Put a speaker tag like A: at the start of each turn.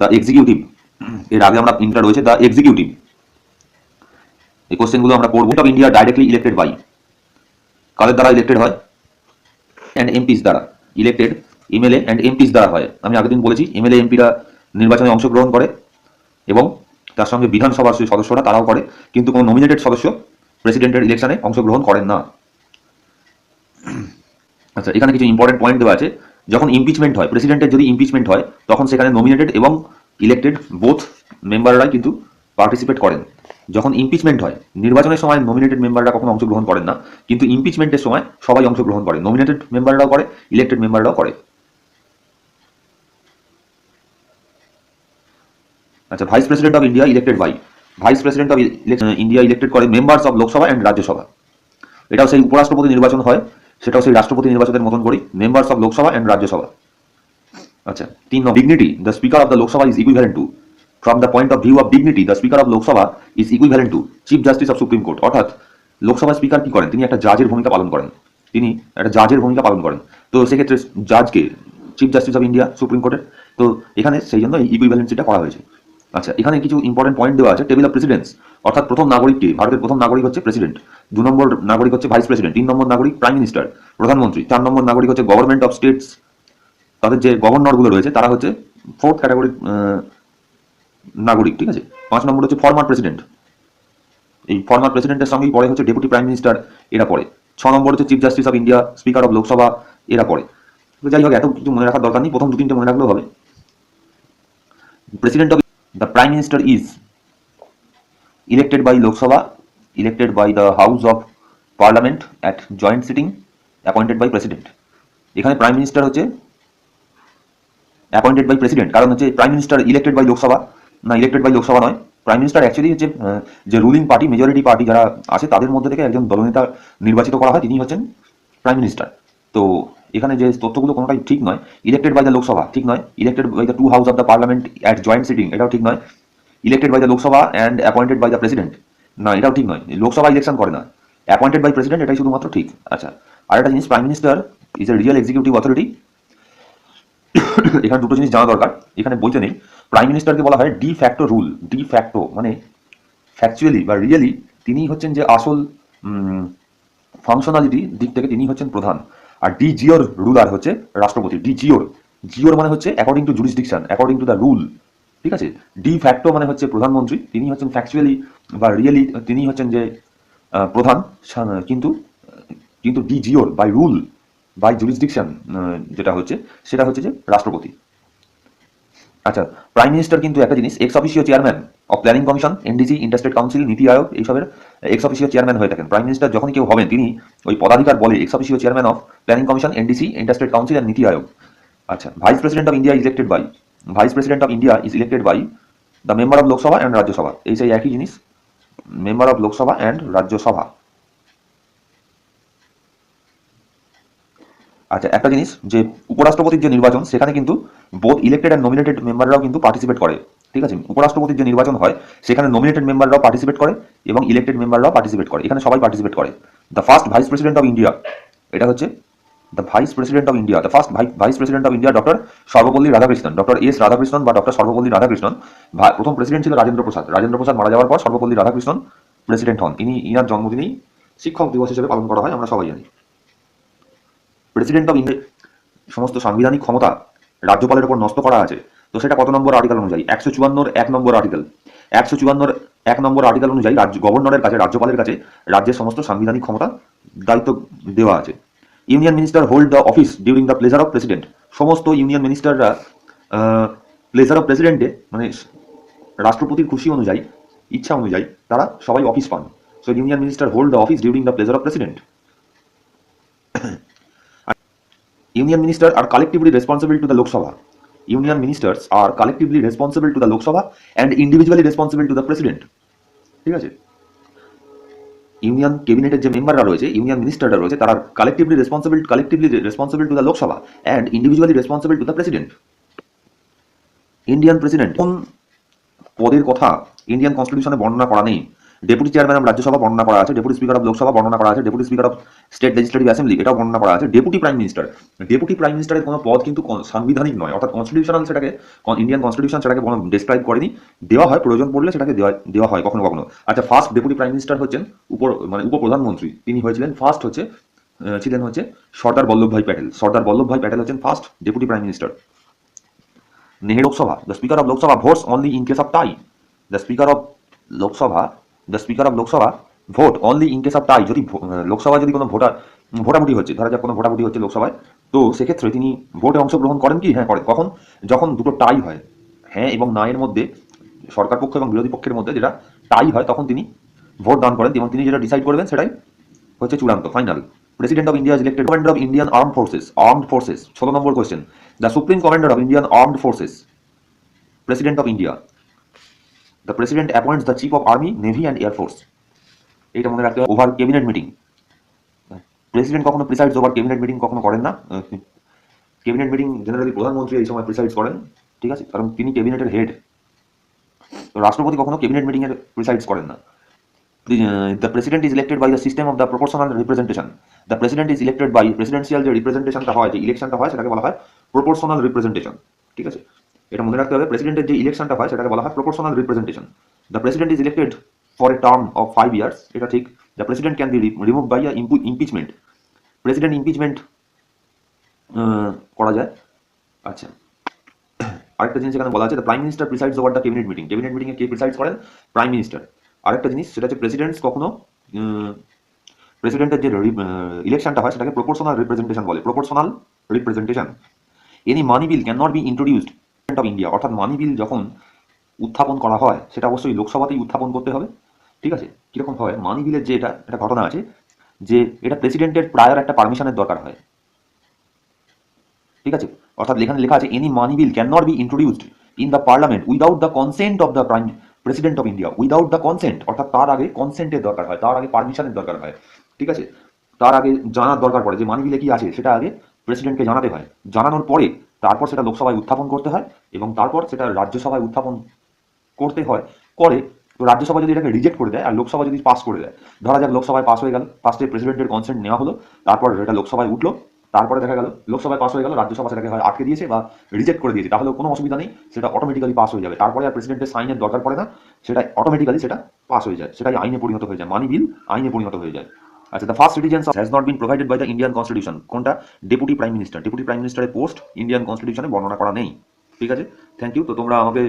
A: The executive এর আগে আমরা ইনটা রয়েছে দ্য এক্সিকিউটিভ এই কোশ্চেনগুলো আমরা পড়ব। Of India directly elected by কাদের দ্বারা ইলেক্টেড হয়? অ্যান্ড এমপিস দ্বারা। ইলেক্টেড এমএলএ অ্যান্ড এমপিস দ্বারা হয়। আমি আগের দিন বলেছি এমএলএ এমপিরা নির্বাচনে অংশগ্রহণ করে এবং তার সঙ্গে বিধানসভার সদস্যরা, তারাও করে। কিন্তু কোনো নমিনেটেড সদস্য প্রেসিডেন্টের ইলেকশনে অংশগ্রহণ করেন না। আচ্ছা এখানে কিছু ইম্পর্টেন্ট পয়েন্ট দেওয়া আছে। যখন ইমপিচমেন্ট হয় প্রেসিডেন্টের যদি ইমপিচমেন্ট হয়, তখন সেখানে নমিনেটেড এবং ইলেক্টেড বোথ মেম্বাররাই কিন্তু পার্টিসিপেট করেন। যখন ইমপিচমেন্ট হয়, নির্বাচনের সময় নমিনেটেড মেম্বাররা কখনো অংশগ্রহণ করেন না, কিন্তু ইমপিচমেন্টের সময় সবাই অংশগ্রহণ করে। নমিনেটেড মেম্বাররাও করে ইলেক্টেড মেম্বাররাও করে। আচ্ছা vice president of India elected by vice president of India elected করে members of Lok Sabha and Rajya Sabha এটাও সেই উপরাষ্ট্রপতি নির্বাচন হয় সেটাও সেই রাষ্ট্রপতি নির্বাচনের মতন করি members of Lok Sabha and Rajya Sabha আচ্ছা তিন নম্বর dignity the speaker of the Lok Sabha is equivalent to from the point of view of dignity the speaker of Lok Sabha is equivalent to chief justice of Supreme Court অর্থাৎ Lok Sabha speaker কি করেন? তিনি একটা জাজের ভূমিকা পালন করেন। তিনি একটা জাজের ভূমিকা পালন করেন। তো সেক্ষেত্রে জাজকে chief justice of India supreme কোর্টের তো এখানে সেই জন্য এই ইকুইভ্যালেন্সিটা করা হয়েছে। আচ্ছা এখানে কিছু ইম্পর্টেন্ট পয়েন্ট দেওয়া আছে। টেবিল অফ প্রেসিডেন্স অর্থাৎ প্রথম নাগরিককে, ভারতের প্রথম নাগরিক হচ্ছে প্রেসিডেন্ট দু নম্বর নাগরিক হচ্ছে ভাইস প্রেসিডেন্ট তিন নম্বর নাগরিক প্রাইম মিনিস্টার প্রধানমন্ত্রী। চার নম্বর নাগরিক হচ্ছে গভর্নমেন্ট অফ স্টেটস তাদের যে গভর্নরগুলো রয়েছে, তারা হচ্ছে ফোর্থ ক্যাটাগরির নাগরিক, ঠিক আছে? পাঁচ নম্বর হচ্ছে ফর্মার প্রেসিডেন্ট এই ফর্মার প্রেসিডেন্টের সঙ্গেই পরে হচ্ছে ডেপুটি প্রাইম মিনিস্টার এরা পড়ে। ছ নম্বর হচ্ছে chief justice of India speaker of Lok Sabha এরা পড়ে। যাই হোক, এত কিছু মনে রাখার দরকার নেই। প্রথম দু তিনটে মনে রাখলেও হবে। President of prime minister is elected by lok sabha elected by the house of parliament at joint sitting, appointed by president. এখানে প্রাইম মিনিস্টার হচ্ছে অ্যাপয়েন্টেড বাই প্রেসিডেন্ট কারণ হচ্ছে prime minister elected by Lok Sabha না elected by Lok Sabha নয়। Prime minister actually হচ্ছে যে ruling party majority party যারা আছে, তাদের মধ্যে থেকে একজন দলনেতা নির্বাচিত করা হয়, তিনি হচ্ছেন প্রাইম মিনিস্টার তো এখানে যে তথ্যগুলো কোনোটাই ঠিক নয় ইলেক্টেড বাই দ্য লোকসভা ঠিক নয়। Elected by the two house of the parliament at joint sitting এটাও ঠিক নয়। Elected by the Lok Sabha and appointed by the president না, এটাও ঠিক নয়। লোকসভা ইলেকশন করে না। অ্যাপয়েন্টেড বাই প্রেসিডেন্ট এটাই শুধুমাত্র ঠিক। আচ্ছা আর একটা জিনিস prime minister is a real executive authority এখানে দুটো জিনিস জানা দরকার। এখানে বলতে নেই। প্রাইম মিনিস্টারকে বলা হয় de facto rule de facto মানে ফ্যাকচুয়ালি বা রিয়েলি তিনি হচ্ছেন যে আসল ফাংশনালিটি দিক থেকে তিনি হচ্ছেন প্রধান। আর ডি জিওর রুলার হচ্ছে রাষ্ট্রপতি। ডি জিওর জিওর মানে হচ্ছে according to jurisdiction according to the rule ঠিক আছে? ডি ফ্যাক্টো মানে হচ্ছে প্রধানমন্ত্রী, তিনি হচ্ছেন ফ্যাকচুয়ালি বা রিয়েলি তিনি হচ্ছেন যে প্রধান কিন্তু কিন্তু ডি জিওর বাই রুল বাই জুরিসডিকশন যেটা হচ্ছে, সেটা হচ্ছে যে রাষ্ট্রপতি। আচ্ছা প্রাইম মিনিস্টার কিন্তু একটা জিনিস ex officio chairman of planning commission NDC interstate council NITI Aayog, এইসবের এক্স অফিসিও চেয়ারম্যান হয়ে থাকেন। প্রাইম মিনিস্টার যখন কেউ হবেন, তিনি ওই পদাধিকার বলে ex officio chairman of planning commission NDC interstate council and NITI Aayog. আচ্ছা vice president of India elected by vice president of India is elected by the member of Lok Sabha and Rajya Sabha এই সেই একই জিনিস member of Lok Sabha and Rajya Sabha আচ্ছা একটা জিনিস, যে উপরাষ্ট্রপতির যে নির্বাচন, সেখানে কিন্তু বোথ ইলেক্টেড অ্যান্ড নমিনেটেড মেম্বাররাও কিন্তু পার্টিসিপেট করে। ঠিক আছে? উপরাষ্ট্রপতির যে নির্বাচন হয়, সেখানে নমিনেটেড মেম্বাররাও পার্টিসিপেট করে এবং ইলেক্টেড মেম্বাররাও পার্টিসিপেট করে। এখানে সবাই পার্টিসিপেট করে। The first vice president of India এটা হচ্ছে the vice president of India the first vice president of India doctor Sarvepalli Radhakrishnan doctor S Radhakrishnan বা ডক্টর সর্বপল্লী রাধাকৃষ্ণন প্রথম প্রেসিডেন্ট ছিল রাজেন্দ্র প্রসাদ রাজেন্দ্র প্রসাদ মারা যাওয়ার পর সর্বপল্লী রাধাকৃষ্ণন প্রেসিডেন্ট হন। ইনি, ইনার জন্মদিনেই শিক্ষক দিবস হিসেবে পালন করা হয়, আমরা সবাই জানি। প্রেসিডেন্ট অফ ইন্ডিয়া সমস্ত সাংবিধানিক ক্ষমতা রাজ্যপালের উপর নষ্ট করা আছে। তো সেটা কত নম্বর আর্টিকেল অনুযায়ী? একশো চুয়ান্নর এক নম্বর আর্টিকেল একশো চুয়ান্নর এক নম্বর আর্টিকেল অনুযায়ী রাজ্য গভর্নরের কাছে, রাজ্যপালের কাছে রাজ্যের সমস্ত সাংবিধানিক ক্ষমতা দায়িত্ব দেওয়া আছে। Union minister hold the office during the pleasure of president সমস্ত ইউনিয়ন মিনিস্টাররা প্লেজার অফ প্রেসিডেন্টে মানে রাষ্ট্রপতির খুশি অনুযায়ী, ইচ্ছা অনুযায়ী তারা সবাই অফিস পান। So union minister hold the office during the pleasure of president union minister are collectively responsible to the Lok Sabha union ministers are collectively responsible to the Lok Sabha and individually responsible to the president ঠিক আছে? Union ক্যাবিনেটের যে মেম্বাররা রয়েছে, union মিনিস্টাররা রয়েছে, তারা collectively responsible collectively responsible to the Lok Sabha and individually responsible to the president Indian president কোন পদের কথা ইন্ডিয়ান কনস্টিটিউশনে বর্ণনা করা নেই। ডেপুটি চেয়ারম্যান অফ রাজ্যসভা বর্ণনা করা আছে ডেপুটি স্পিকার অফ লোকসভা বর্ণনা করা আছে deputy speaker of state legislative assembly এটাও বর্ণনা করা আছে deputy prime minister deputy prime মিনিস্টারের কোনো পদ কিন্তু সাংবিধানিক নয়, অর্থাৎ কনস্টিটিউশনাল সেটাকে ইন্ডিয়ান কনস্টিটিউশন সেটাকে ডেসক্রাইব করেনি। দেওয়া হয়, প্রয়োজন পড়লে সেটাকে দেওয়া দেওয়া হয় কখনো কখনো। আচ্ছা ফার্স্ট ডেপুটি প্রাইম মিনিস্টার হচ্ছেন উপর মানে উপপ্রধানমন্ত্রী। তিনি হয়েছিলেন ফার্স্ট হচ্ছে ছিলেন হচ্ছে সর্দার বল্লভভাই প্যাটেল। সর্দার বল্লভভাই প্যাটেল হচ্ছেন first deputy prime minister Nehru Lok Sabha the speaker of Lok Sabha votes only in case of tie the speaker of Lok Sabha the speaker of Lok Sabha vote only in case of tie যদি লোকসভায় যদি কোনো voter ভোটাভুটি হচ্ছে, ধরা যাক কোনো ভোটাভুটি হচ্ছে লোকসভায় তো সেক্ষেত্রে তিনি ভোটে অংশগ্রহণ করেন কি? হ্যাঁ করেন। কখন? যখন দুটো টাই হয়। হ্যাঁ এবং না এর মধ্যে, সরকার পক্ষ এবং বিরোধী পক্ষের মধ্যে যেটা টাই হয়, তখন তিনি ভোট দান করেন এবং তিনি যেটা ডিসাইড করবেন সেটাই হচ্ছে চূড়ান্ত final president of India elected commander of Indian arm forces armed forces ষোলো নম্বর question the supreme commander of Indian armed forces president of India the president appoints the chief of army navy and air force এইটা মনে রাখতে হবে। Over cabinet meeting president কখনো প্রিসাইডস over cabinet meeting কখনো করেন না। Cabinet meeting generally প্রধানমন্ত্রী এই সময় প্রিসাইডস করেন। ঠিক আছে? কারণ তিনি ক্যাবিনেটের হেড তো রাষ্ট্রপতি কখনো ক্যাবিনেট মিটিং এর প্রিসাইডস করেন না। The president is elected by the system of the proportional representation. The president is elected by presidential যে রিপ্রেজেন্টেশনটা হয়, যে ইলেকশনটা হয়, সেটাকে বলা হয় প্রপোর্শনাল রিপ্রেজেন্টেশন ঠিক আছে? এটা মনে রাখতে হবে প্রেসিডেন্টের যে ইলেকশনটা হয়, সেটাকে বলা হয় proportional representation the president is elected for a term of five years এটা ঠিক। The president can be remove by impeachment president impeachment করা যায়। আচ্ছা। আরেকটা জিনিস এখানে বলা আছে the prime minister presides over the cabinet meeting cabinet meeting এ কে প্রিসাইডস করেন? প্রাইম মিনিস্টার আরেকটা জিনিস, সেটা হচ্ছে প্রেসিডেন্টস কখনো প্রেসিডেন্টের যে ইলেকশনটা হয়, সেটাকে প্রপোর্শনাল রিপ্রেজেন্টেশন বলে। Proportional representation any money bill can not be introduced of India অর্থাৎ মানি বিল যখন উত্থাপন করা হয়, সেটা অবশ্যই লোকসভাতেই উত্থাপন করতে হবে। ঠিক আছে? কীরকম হয়? মানি বিলের যে এটা, একটা ঘটনা আছে যে এটা প্রেসিডেন্টের প্রায়র একটা পারমিশনের দরকার হয়। ঠিক আছে? অর্থাৎ এখানে লেখা আছে any money bill can not be introduced in the parliament without the consent of the prime president of India without the consent অর্থাৎ তার আগে কনসেন্টের দরকার হয়, তার আগে পারমিশনের দরকার হয়। ঠিক আছে? তার আগে জানার দরকার পড়ে, যে মানি বিলে কি আছে, সেটা আগে প্রেসিডেন্টকে জানাতে হয়। জানানোর পরে তারপর সেটা লোকসভায় উত্থাপন করতে হয় এবং তারপর সেটা রাজ্যসভায় উত্থাপন করতে হয়। করে তো রাজ্যসভা যদি এটাকে রিজেক্ট করে দেয় আর লোকসভা যদি পাস করে দেয়, ধরা যাক লোকসভায় পাস হয়ে গেল ফার্স্টে প্রেসিডেন্টের কনসেন্ট নেওয়া হলো, তারপর এটা লোকসভায় উঠল, তারপরে দেখা গেল, লোকসভায় পাস হয়ে গেল, রাজ্যসভা সেটাকে হয় আটকে দিয়েছে বা রিজেক্ট করে দিয়েছে তাহলে কোনো অসুবিধা নেই, সেটা অটোমেটিক্যালি পাস হয়ে যাবে। তারপরে আর প্রেসিডেন্টের সাইনের দরকার পড়ে না, সেটা অটোমেটিক্যালি সেটা পাস হয়ে যায়, সেটাই আইনে পরিণত হয়ে যায় মানি বিল আইনে পরিণত হয়ে যায়। আচ্ছা the first citizens has not been provided by the Indian constitution কোনটা? Deputy prime minister deputy prime মিনিস্টারের পোস্ট ইন্ডিয়ান কনস্টিটিউশনে বর্ণনা করা নেই। ঠিক আছে? থ্যাংক ইউ তো তোমরা আমাকে